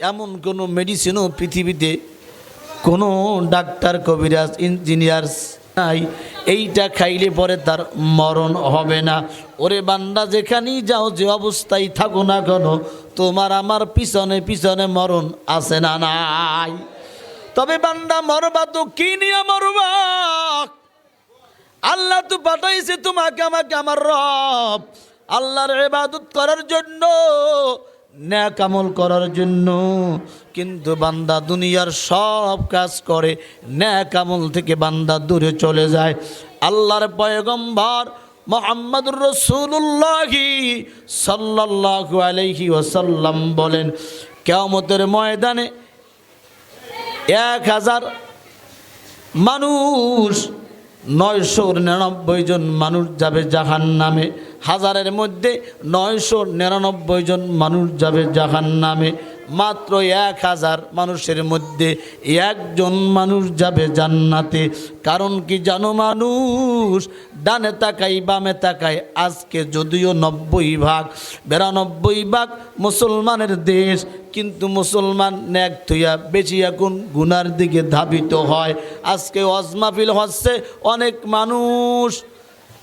এমন কোনো মেডিসিনও পৃথিবীতে কোনো ডাক্তার, কবিরাজ ইঞ্জিনিয়ার নাই। এইটা খাইলে পরে তার মরণ হবে না। ওরে বান্দা, যেখানেই যাও, যে অবস্থায় থাকো না কেন, তোমার আমার পিছনে পিছনে মরণ আছে না নাই। তবে বান্দা, মরবা তো কি নিয়ে মরবা? আল্লাহ তো পাঠাইছে তোমাকে, আমাকে আমার রব। আল্লাহর ইবাদত করার জন্য ন্যাক আমল করার জন্য। কিন্তু বান্দা দুনিয়ার সব কাজ করে ন্যাক আমল থেকে বান্দা দূরে চলে যায়। আল্লাহর পয়গম্বর মোহাম্মদুর রসুল্লাহি সাল্লাল্লাহু আলাইহি ওয়াসাল্লাম বলেন, কেয়ামতের ময়দানে এক হাজার মানুষ, নয়শো নিরানব্বই জন মানুষ যাবে জাহান নামে হাজারের মধ্যে নয়শো নিরানব্বই জন মানুষ যাবে জাহান নামে মাত্র এক হাজার মানুষের মধ্যে একজন মানুষ যাবে জান্নাতে। কারণ কি জানো মানুষ? ডানে তাকাই, বামে তাকাই। আজকে যদিও নব্বই ভাগ, বিরানব্বই ভাগ মুসলমানের দেশ, কিন্তু মুসলমান ন্যাক থইয়া বেশি এখন গুনার দিকে ধাবিত হয়। আজকে অজমাফিল হচ্ছে, অনেক মানুষ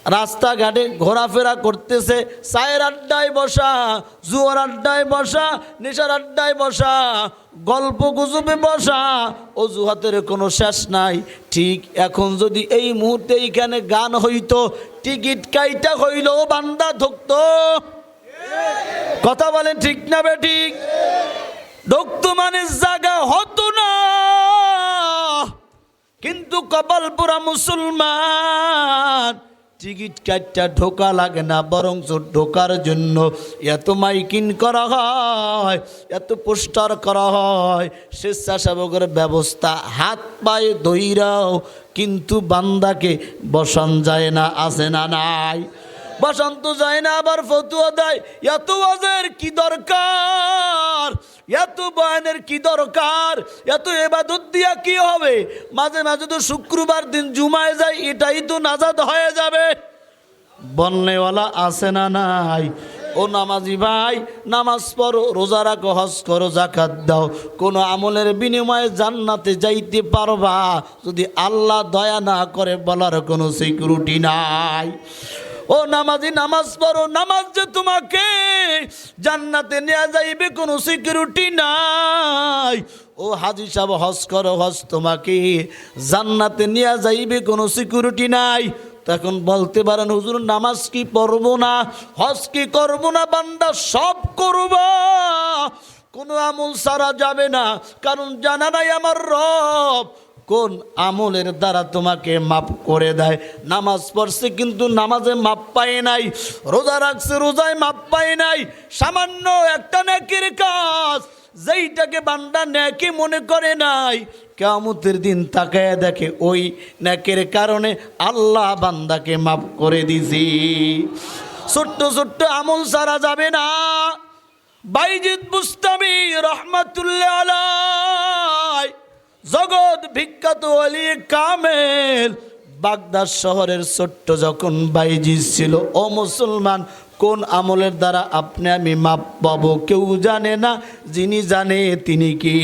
রাস্তাঘাটে ঘোরাফেরা করতেছে, চায়ের আড্ডায় বসা, জুয়ার আড্ডায় বসা, নেশার আড্ডায় বসা, গল্প গুজবে বসা, অজুহাতের কোনো শেষ নাই। ঠিক এখন যদি এই মুহূর্তে এইখানে গান হইতো, টিকিট কাইটা হইল, বান্দা ধুকতো। কথা বলেন ঠিক না বে ঠিক? ঢুকতো মানে জায়গা হতো না। কিন্তু কপালপুরা মুসলমান টিকিট কাটটা ঢোকা লাগে না, বরং ঢোকার জন্য। এত মাইকিন করা হয়, এত পোস্টার করা হয়, স্বেচ্ছাসেবকের ব্যবস্থা হাত পায়ে দইরাও, কিন্তু বান্দাকে বসান যায় না, আসে না, নাই। বসন্ত যায় না, আবার ফতুয়া দেয়। এত ওয়াজের কি দরকার? এত বয়ানের কি দরকার? এত এবাদত দিয়া কি হবে? মাঝে মাঝে তো শুক্রবার দিন জুমায় যায়, এটাই তো নাজাদ হয়ে যাবে। বলনেওয়ালা আছে না নাই? ও নামাজি ভাই, নামাজ পড়ো, রোজা রাখো, হজ করো জাকাত দাও। কোনো আমলের বিনিময়ে জান্নাতে যাইতে পারবা। যদি আল্লাহ দয়া না করে, বলার কোনো সিকিউরিটি নাই। ও নামাজি, নামাজ পড়ো, নামাজ যে তোমাকে জান্নাতে নেওয়া যাইবে, কোনো সিকিউরিটি নাই। ও হাজি সাহেব, হজ করো, হজ তোমাকে জান্নাতে নেওয়া যাইবে, কোনো সিকিউরিটি নাই। তখন বলতে পারেন, হুজুর, নামাজ কি পড়ব না, হজ কি করব না, বান্দা সব করবা। কোনো আমল সারা যাবে না, কারণ জানা নাই আমার রব। কোন আমলের দ্বারা তোমাকে মাপ করে দেয়? নামাজ পড়ছে কিন্তু নামাজে মাপ পায় নাই, রোজা রাখছে রোজায় মাপ পায় নাই, সামান্য একটা নেকির কাজ, যেইটাকে বান্দা নেকি মনে করে নাই কেমতের দিন তাকায় দেখে ওই নেকের কারণে আল্লাহ বান্দাকে মাপ করে দিছি ছোট্ট ছোট্ট আমল সারা যাবে না। বাইজিদ বুস্তামি রহমাতুল্লাহ জগৎ বিখ্যাত অলি কামেল। বাগদাদ শহরের ছোট্ট যখন বাইজি ছিল, ও মুসলমান, কোন আমলের দ্বারা আপনি আমি মাপ পাব? কেউ জানে না, যিনি জানে তিনি কি?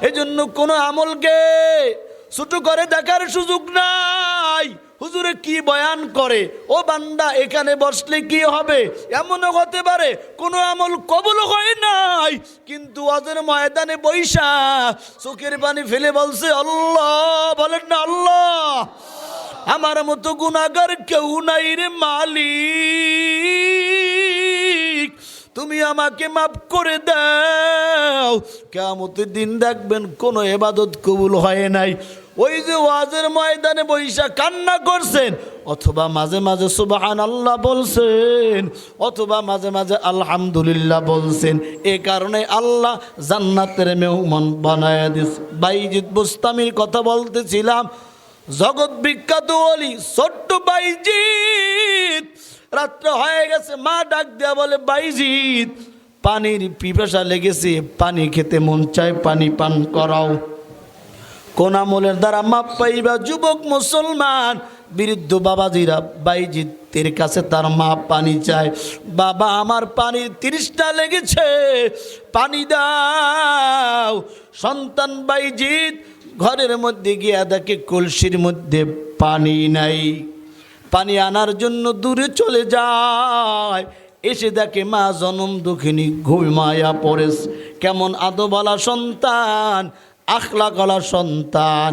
এজন্য কোনো আমলকে ছোট করে দেখার সুযোগ নাই। হুজুরে কি বয়ান করে? ও বান্দা, এখানে বসলে কি হবে? এমনও হতে পারে, কোনো আমল কবল হয় নাই। কিন্তু ওদের ময়দানে বৈশা, চোখের পানি ফেলে বলছে, আল্লাহ, বলেন না, আল্লাহ, আমার মতো গুণাগার কেউ নাই রে মালিক। তুমি আমাকে মাফ করে দাও। কেমতের দিন দেখবেন কোনো এবাদত কবুল হয় নাই। ওই যে ওয়াজের ময়দানে বৈশা কান্না করছেন, অথবা মাঝে মাঝে সুবাহান আল্লাহ বলছেন, অথবা মাঝে মাঝে আলহামদুলিল্লাহ বলছেন, এ কারণে আল্লাহ জান্নাতের মেহমান বানায় দিস। বাইজিৎ বুস্তামির কথা বলতেছিলাম, জগৎ বিখ্যাত অলি ছোট্ট বাইজিৎ রাত্র হয়ে গেছে, মা ডাক দেয়া বলে বাইজিৎ পানির পিপাসা লেগেছে, পানি খেতে মন চায়, পানি পান করাও। কোন আমলের দ্বারা মাপ পাইবা? যুবক মুসলমান, বৃদ্ধ বাবাজিরা, বাইজিতের কাছে তার মা পানি চায়। বাবা, আমার পানির তিরিশটা লেগেছে, পানি দাও। সন্তান বাইজিৎ ঘরের মধ্যে গিয়া দেখে কলসির মধ্যে পানি নাই। পানি আনার জন্য দূরে চলে যায়। এসে দেখে মা জনম দুঃখিনী ঘুমায়া পড়েস কেমন আদোবালা সন্তান আখলা গলা সন্তান।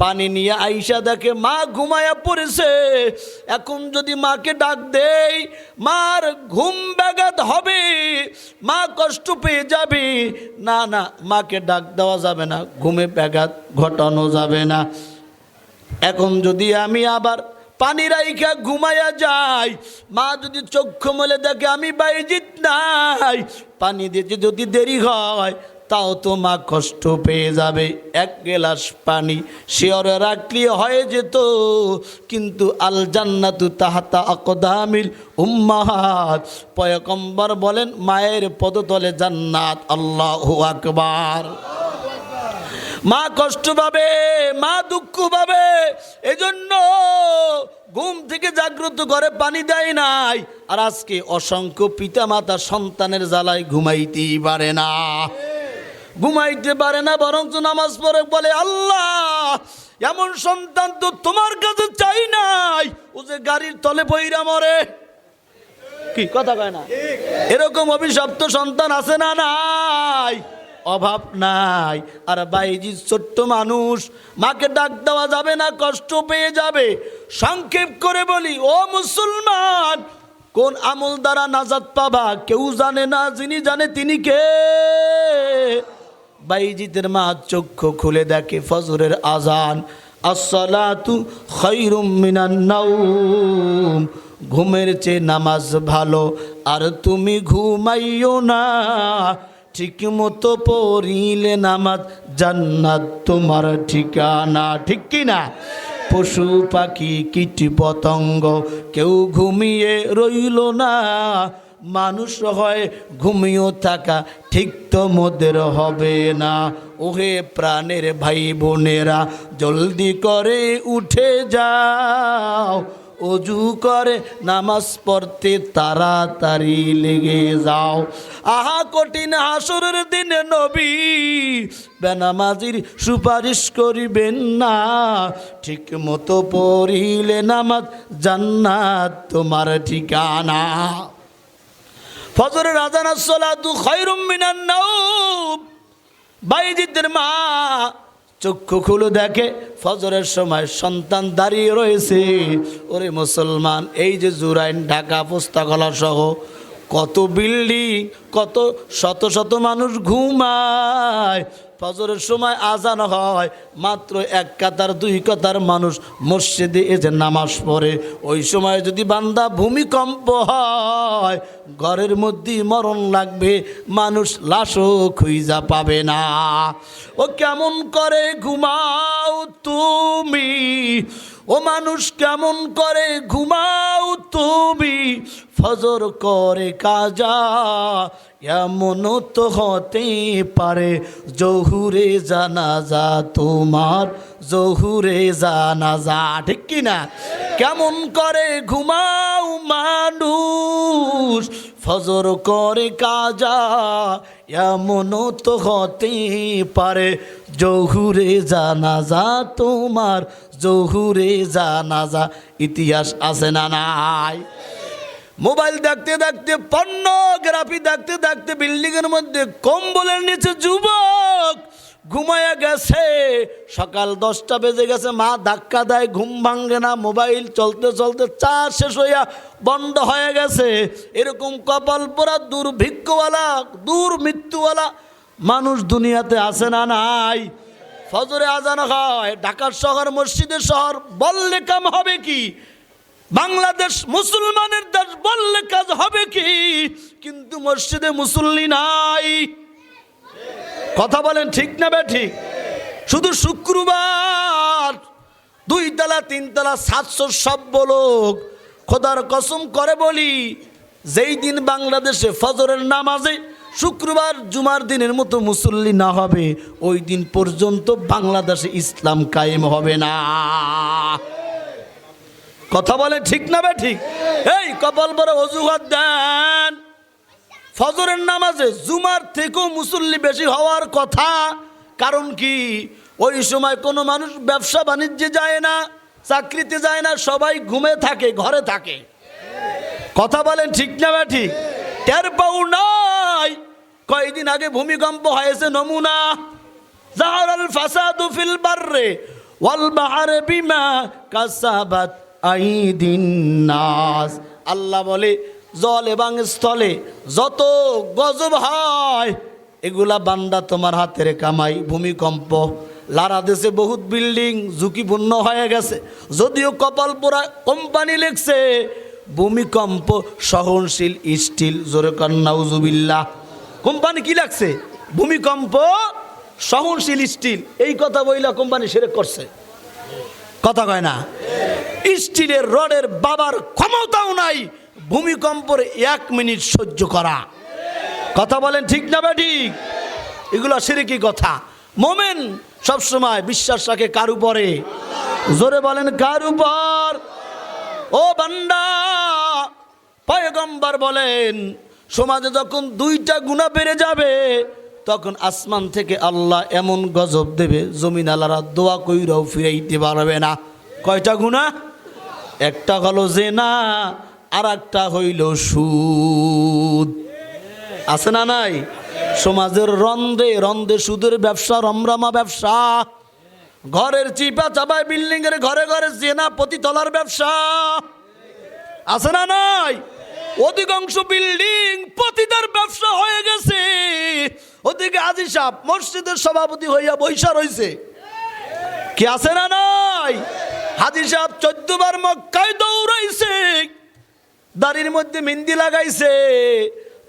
পানি নিয়ে আইসা দেখে মা ঘুমায়া পড়েছে। এখন যদি মাকে ডাক দেই, মার ঘুম ব্যাঘাত হবে, মা কষ্ট পেয়ে যাবে। না না, মাকে ডাক দেওয়া যাবে না, ঘুমে ব্যাঘাত ঘটানো যাবে না। এখন যদি আমি আবার পানি রাইখা ঘুমায়া যাই, মা যদি চক্ষু মলে দেখে আমি বাইজিত নাই, পানি দিতে যদি দেরি হয় তাও তো মা কষ্ট পেয়ে যাবে। এক গ্লাস পানি শিওরে রাখলে হয়ে যেত। কিন্তু আল জান্নাতু তাহাতা আকদামিল উম্মাহাত। পয়কম্বর বলেন, মায়ের পদতলে জান্নাত, আল্লাহ আকবার। মা কষ্ট পাবে, মা দুঃখ পাবে। এজন্য ঘুম থেকে জাগ্রত করে পানি দেয় নাই। আর আজকে অসংখ্য পিতামাতা সন্তানের জ্বালায় ঘুমাইতেই পারে না। ঘুমাইতে পারে না, বরঞ্চ নামাজ পড়ে, বলে, আল্লাহ, এমন সন্তান তো তোমার কাছে চাই নাই। ও যে গাড়ির তলে বইরা মরে। কি, কথা কয় না? এরকম অভিশপ্ত সন্তান আছে না নাই? অভাব নাই। আর বাইজি ছোট্ট মানুষ, মাকে ডাক দেওয়া যাবে না, কষ্ট পেয়ে যাবে। সংক্ষেপ করে বলি, ও মুসলমান, কোন আমল দ্বারা নাজাত পাবা? কেউ জানে না, যিনি জানে তিনি কে? বাইজিতের মা চক্ষু খুলে দেখে ফজরের আজান, আসসালাতু খৈরুম মিনান নাউম ঘুমের চেয়ে নামাজ ভালো, আর তুমি ঘুমাইও না। ঠিক মতো পড়িলে নামাজ জান্নাত তোমার ঠিকানা, ঠিক কি না? পশু পাখি, কীট পতঙ্গ, কেউ ঘুমিয়ে রইল না। মানুষ হয়, ঘুমিয়েও থাকা, ঠিক তো মোদের হবে না। ওহে প্রাণের ভাই বোনেরা, জলদি করে উঠে যাও। অজু করে নামাজ পড়তে তাড়াতাড়ি লেগে যাও। আহা কঠিন হাসরের দিনে নবী, বেনামাজির সুপারিশ করিবেন না। ঠিক মতো পড়িলে নামাজ জান্নাত তোমার ঠিকানা। ফজরের আজান বাইজিদের মা চক্ষু খুলে দেখে, ফজরের সময় সন্তান দাঁড়িয়ে রয়েছে। ওরে মুসলমান, এই যে জুরাইন, ঢাকা পোস্তাগলা সহ কত বিল্ডিং, কত শত শত মানুষ ঘুমায়। ফজরের সময় আজান হয়, মাত্র এক কাতার, দুই কাতার মানুষ মসজিদে এসে নামাজ পড়ে। ওই সময় যদি বান্দা ভূমিকম্প হয়, ঘরের মধ্যেই মরণ লাগবে, মানুষ লাশও খুঁজা পাবে না। ও কেমন করে ঘুমাও তুমি? ও মানুষ কেমন করে ঘুমাও তুমি? ফজর করে কাজা, এমন তো হতে পারে জহুরে জানাজা তোমার, জহুরে জানাজা, ঠিক কিনা কেমন করে ঘুমাও মানুষ, ফজর করে কাজা, এমন তো হতে পারে জহুরে জানাজা তোমার, জহুরে জানাজা, ইতিহাস আছে না নাই? মোবাইল দেখতে দেখতে পর্নোগ্রাফি দেখতে দেখতে বিল্ডিং এর মধ্যে কম্বলের নিচে যুবক ঘুমায়া গেছে। সকাল দশটা বেজে গেছে, মা ধাক্কা দেয়, ঘুম ভাঙ্গে না, মোবাইল চলতে চলতে চা শেষ হইয়া বন্ধ হয়ে গেছে। এরকম কপাল পোড়া, দুর্ভিক্ষওয়ালা, দূর মৃত্যুওয়ালা মানুষ দুনিয়াতে আসে না নাই। ফজরে আজান হয়, ঢাকার শহর, মসজিদের শহর, বললে কাম হবে কি? বাংলাদেশ মুসলমানের দেশ বললে কাজ হবে কি? কিন্তু মসজিদে মুসল্লি নাই। কথা বলেন ঠিক না বে ঠিক? শুধু শুক্রবার, দুই তলা, তিন তলা, সাতশো সব লোক খোদার কসম করে বলি, যেই দিন বাংলাদেশে ফজরের নামাজে শুক্রবার, জুমার দিনের মতো মুসল্লি না হবে, ওই দিন পর্যন্ত বাংলাদেশে ইসলাম কায়েম হবে না। কথা বলে ঠিক না বে ঠিক? এই, কপাল বড় অজুহাত দেন। ফজরের নামাজে জুমার থেকেও মুসল্লি বেশি হওয়ার কথা। কারণ কি? ওই সময় কোনো মানুষ ব্যবসা বাণিজ্যে যায় না, চাকরিতে যায় না, সবাই ঘুমে থাকে, ঘরে থাকে। কথা বলেন ঠিক না বা ঠিক? টের পাও নাই? কয়েকদিন আগে ভূমিকম্প হয়েছে নমুনা। জাহারাল ফাসাদু ফিল বাররে ওয়াল বাহারে বিমা কাসাবাত। নাস আল্লাহ বলে, জল এবং স্থলে যত গজব হয়, এগুলা বান্দা তোমার হাতের কামাই, ভূমিকম্প। লারা দেশে বহুত বিল্ডিং ঝুঁকিপূর্ণ হয়ে গেছে। যদিও কপাল পোড়া কোম্পানি লেখছে, ভূমিকম্প সহনশীল, স্টিল, জোরে কন্যাউজুবিল্লা কোম্পানি কি লাগছে ভূমিকম্প সহনশীল, স্টিল। এই কথা বইলা কোম্পানি সেরে করছে। কথা কয় না? স্টিলের রডের বাবার ক্ষমতাও নাই, ভূমিকম্পের এক মিনিট সহ্য করা। কথা বলেন ঠিক না বা ঠিক? এগুলো সেরে কি কথা। মোমেন সবসময় বিশ্বাস রাখে কার উপরে? জোরে বলেন, কার উপর? ও বান্দা, পয়গম্বর বলেন, সমাজে যখন দুইটা গুণা বেড়ে যাবে, তখন আসমান থেকে আল্লাহ এমন গজব দেবে, জমিন আলারা দোয়া কইরাও ফিরাইতে পারবে না। কয়টা গুণা? একটা হলো জেনা আর একটা হইল সুদ। আছে না নাই? সমাজের রন্ধে রন্ধে সুদের ব্যবসা, রমরমা ব্যবসা। ঘরের চিপা চাপায় বিল্ডিং এর ঘরে ঘরে জেনা তলার ব্যবসা। আছে না নাই? অধিকাংশ বিল্ডিং পতিতার ব্যবসা হয়ে গেছে। ওদিকে আজি সাহ মসজিদের সভাপতি হইয়া বৈশা রইছে। কি আছে না নাই? হাজি সাহেব চোদ্দ বার মক্কায় দৌড়াইছে। দাড়ির মধ্যে মেহেন্দি লাগাইছে।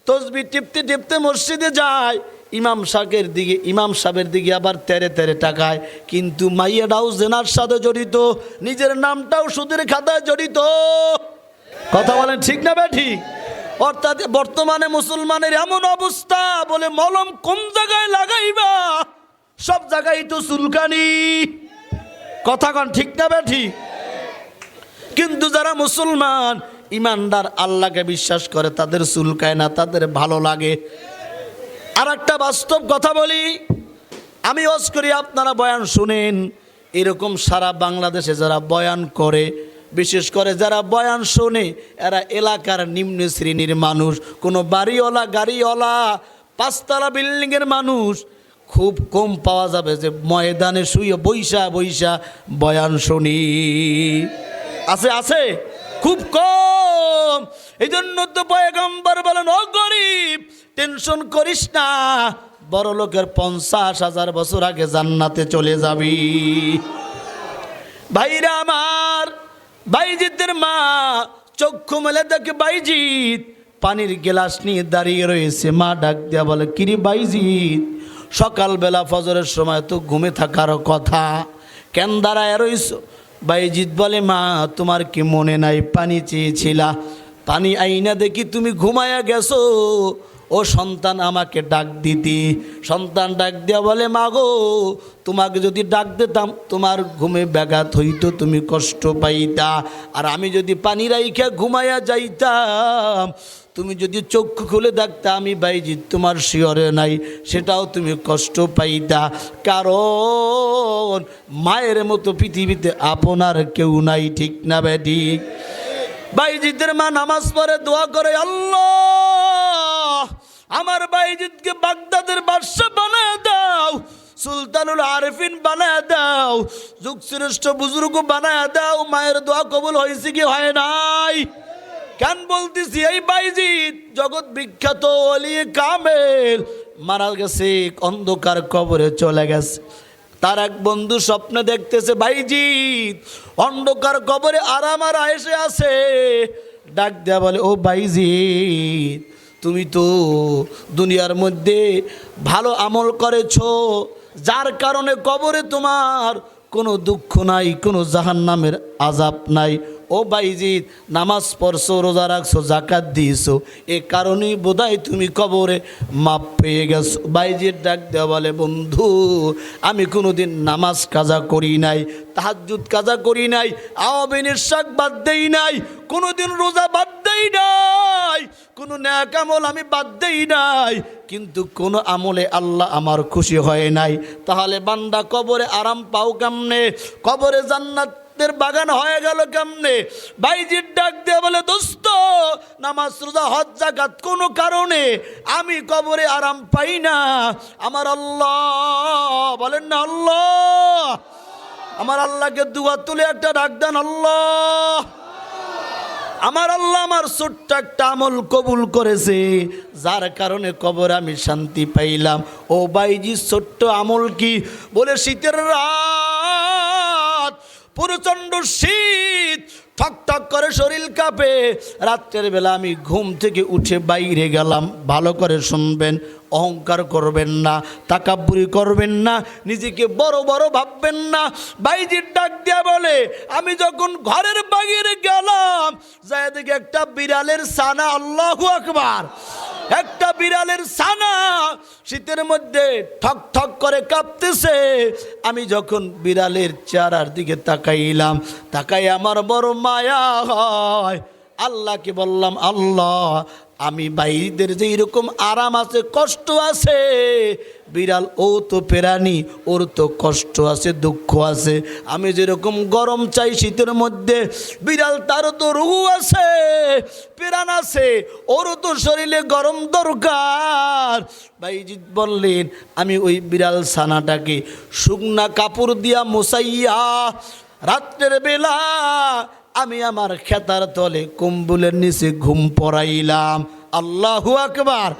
তসবি টিপতে টিপতে মসজিদে যায়। ইমাম সাহেবের দিকে, ইমাম সাহেবের দিকে আবার তেরে তেরে টাকায় কিন্তু মাইয়াটাও জেনার সাথে জড়িত, নিজের নামটাও সুদের খাতায় জড়িত। কথা বলেন ঠিক না বে ঠিক অর্থাৎ বর্তমানে মুসলমানের এমন অবস্থা বলে মলম কোন জায়গায় লাগাইবা? সব জায়গায় তো চুলকানি। কথা কন, ঠিক না বে ঠিক কিন্তু যারা মুসলমান, ইমানদার, আল্লাহকে বিশ্বাস করে, তাদের চুলকায় না, তাদের ভালো লাগে। আর একটা বাস্তব কথা বলি, আমি ওজ করি, আপনারা বয়ান শুনেন। এরকম সারা বাংলাদেশে যারা বয়ান করে, বিশেষ করে যারা বয়ান শোনে, এরা এলাকার নিম্ন শ্রেণির মানুষ, কোনো বাড়িওয়ালা, গাড়িওয়ালা, পাঁচতলা বিল্ডিংয়ের মানুষ খুব কম পাওয়া যাবে যে ময়দানে শুয়ে বৈশা বৈশা বয়ান শুনি। আছে আছে? খুব কম। এই জন্য তো পয়গম্বর বলেন, ও গরিব, টেনশন করিস না। বড় লোকের পঞ্চাশ হাজার বছর আগে জান্নাতে চলে যাবি। ভাইরা আমার, বাইজিতের মা, চক্ষু মেলে দেখে বাইজিৎ পানির গ্লাস নিয়ে দাঁড়িয়ে রয়েছে। মা ডাক দিয়া বলে, কিরি বাইজিৎ সকালবেলা ফজরের সময় তো ঘুমে থাকার কথা। কেন দাঁড়ায় রইছ বাইজিৎ বলে, মা, তোমার কি মনে নাই? পানি চেয়েছিলা। পানি আইনা দেখি তুমি ঘুমায়া গেছো। ও সন্তান আমাকে ডাক দিতি। সন্তান ডাক দেওয়া বলে মাগো তোমাকে যদি ডাক দিতাম, তোমার ঘুমে ব্যাঘাত হইতো, তুমি কষ্ট পাইতা। আর আমি যদি পানি রাইখা ঘুমায়া যাইতাম তুমি যদি চক্ষু খুলে দেখতা আমি বাইজি, তোমার শিয়রে নাই, সেটাও তুমি কষ্ট পাইতা। কারণ মায়ের মতো পৃথিবীতে আপনার কেউ নাই, ঠিক না ব্যাঠিক বাইজিদের মা নামাজ পড়ে, দোয়া করে, আল্লাহ, আমার বাইজিদকে বাগদাদের বাদশা বানায় দাও, সুলতানুল আরিফিন বানায় দাও যুগ শ্রেষ্ঠ বুজুর্গ বানায় দাও, মায়ের দোয়া কবুল হয়েছে কি হয় নাই? কেন বলতেছি, এই বাইজিৎ, জগৎ বিখ্যাত অলি কামেল। মারা গেছে অন্ধকার কবরে চলে গেছে। তার এক বন্ধু স্বপ্নে দেখতেছে, বাইজিৎ, অন্ধকার কবরে আরাম আর এসে আছে। ডাক দেয়া বলে, ও বাইজিৎ, তুমি তো দুনিয়ার মধ্যে ভালো আমল করেছ, যার কারণে কবরে তোমার কোনো দুঃখ নাই, কোনো জাহান্নামের আজাব নাই। ও বাইজিৎ নামাজ পড়ছো, রোজা রাখছো জাকাত দিয়েছ, এ কারণেই বোধহয় তুমি কবরে মাপ পেয়ে গেছো। বাইজিৎ ডাক দেওয়া বলে, বন্ধু, আমি কোনোদিন নামাজ কাজা করি নাই তাহাজুদ কাজা করি নাই আওয়াবিনের শাক বাদ দেই নাই, কোনোদিন রোজা বাদ দেই নাই, কোনো ন্যাক আমল আমি বাদ দেই নাই, কিন্তু কোন আমলে আল্লাহ আমার খুশি হয় নাই। তাহলে বান্দা কবরে আরাম পাও কেমনে? কবরে জান্নাতের বাগান হয়ে গেল কেমনে? বাইজির ডাক দিয়ে বলে, দোস্ত, নামাজ, রোজা, হজ জাকাত কোনো কারণে আমি কবরে আরাম পাই না। আমার আল্লাহ বলেন না আল্লাহ। আমার আল্লাহকে দুয়া তুলে একটা ডাক দেন আল্লাহ। আমার আল্লাহ আমার ছোট্ট একটা আমল কবুল করেছে। যার কারণে কবর আমি শান্তি পাইলাম। ও বাইজি, ছোট্ট আমল কি? বলে, শীতের রাত প্রচণ্ড শীত ঠক ঠক করে শরীর কাঁপে। রাত্রের বেলা আমি ঘুম থেকে উঠে বাইরে গেলাম। ভালো করে শুনবেন, অহংকার করবেন না, তাকাব্বুরি করবেন না, নিজেকে বড় বড় ভাববেন না। বাইজির ডাক দিয়া বলে, আমি যখন ঘরের বাইরে গেলাম যাই দেখে একটা বিড়ালের সানা আল্লাহ আকবার। একটা বিড়ালের সানা শীতের মধ্যে ঠক ঠক করে কাঁপতেছে। আমি যখন বিড়ালের চেহারার দিকে তাকাইলাম তাকাই আমার বড় মায়া হয়। আল্লাহকে বললাম, আল্লাহ, আমি বাইদের যে এরকম আরাম আছে, কষ্ট আছে। বিড়াল, ও তো পেরানি, ওর তো কষ্ট আছে, দুঃখ আছে। আমি যেরকম গরম চাই শীতের মধ্যে, বিড়াল তার তো রুহু আছে পেরান আছে, ওরও তো শরীরে গরম দরকার। বাইজিৎ বললেন, আমি ওই বিড়াল ছানাটাকে শুকনা কাপড় দিয়া মোসাইয়া রাত্রের বেলা আমি আমার খেতার তলে কুম্বুলের নিচে ঘুম পড়াইলাম। আল্লাহু আকবার।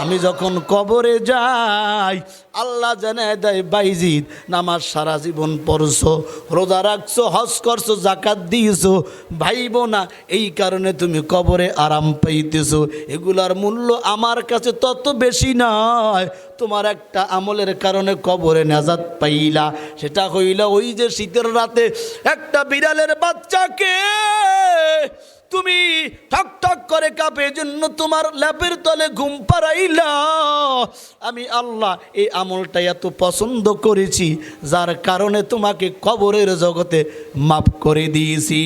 আমি যখন কবরে যাই, আল্লাহ জানায় দেয়, বাইজিদ, নামাজ সারা জীবন পড়ছো, রোজা রাখছো, হজ করছ জাকাত দিয়েছ, ভাইব না, এই কারণে তুমি কবরে আরাম পাইতেছো। এগুলার মূল্য আমার কাছে তত বেশি নয়। তোমার একটা আমলের কারণে কবরে নাজাত পাইলা। সেটা হইল ওই যে শীতের রাতে একটা বিড়ালের বাচ্চাকে তুমি ঠক ঠক করে কাঁপে জন্য তোমার ল্যাপের তলে ঘুম পাড়াইলা। আমি আল্লাহ এই আমলটা এত পছন্দ করেছি, যার কারণে তোমাকে কবরের জগতে মাফ করে দিয়েছি।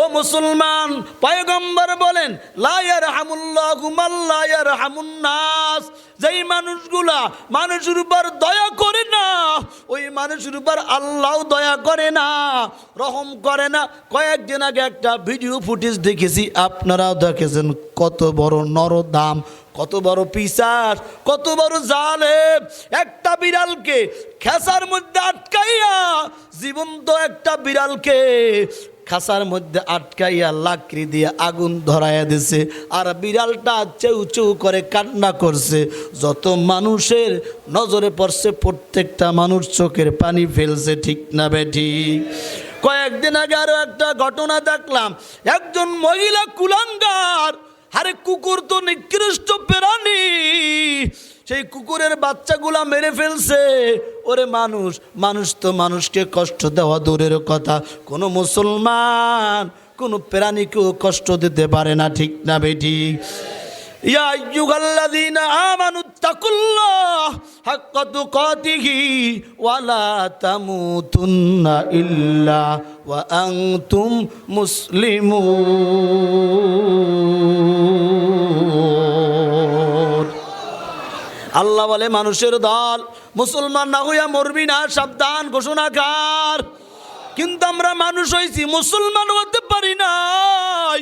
ও মুসলমান, পয়গম্বর বলেন লায়ার হামুল্লাহ গুমাল্লায়ার হামুন্নাস যেই মানুষগুলা মানুষের উপর দয়া করে না, ওই মানুষের উপর আল্লাহ দয়া করে না, রহম করে না। কয়েকদিন আগে একটা ভিডিও ফুটেজ দেখেছি, আপনারাও দেখেছেন, কত বড় নরদাম, কত বড় পিসার কত বড় জালেম। একটা বিড়ালকে খেসার মধ্যে আটকাইয়া জীবন্ত একটা বিড়ালকে খাসার মধ্যে আটকাইয়া লাকড়ি দিয়ে আগুন ধরাইয়া দিছে, আর বিড়ালটা চেউ চেউ করে কান্না করছে। যত মানুষের নজরে পড়ছে, প্রত্যেকটা মানুষ চোখের পানি ফেলছে, ঠিক না বেঠি কয়েকদিন আগে আরও একটা ঘটনা দেখলাম। একজন মহিলা কুলাঙ্গার, আরে কুকুর তো নিকৃষ্ট প্রাণী। সেই কুকুরের বাচ্চাগুলা মেরে ফেলছে। ওরে মানুষ মানুষ তো মানুষকে কষ্ট দেওয়া দূরের কথা। কোনো মুসলমান, কোনো প্রাণীকেও কষ্ট দিতে পারে না, ঠিক না বেটি? ইয়া ওয়ালা ইল্লা ওয়া আল্লাহ বলে, মানুষের দল, মুসলমান না হইয়া মরবি না, সাবধান ঘোষণাকার কিন্তু আমরা মানুষ হয়েছি মুসলমান হতে পারি নাই।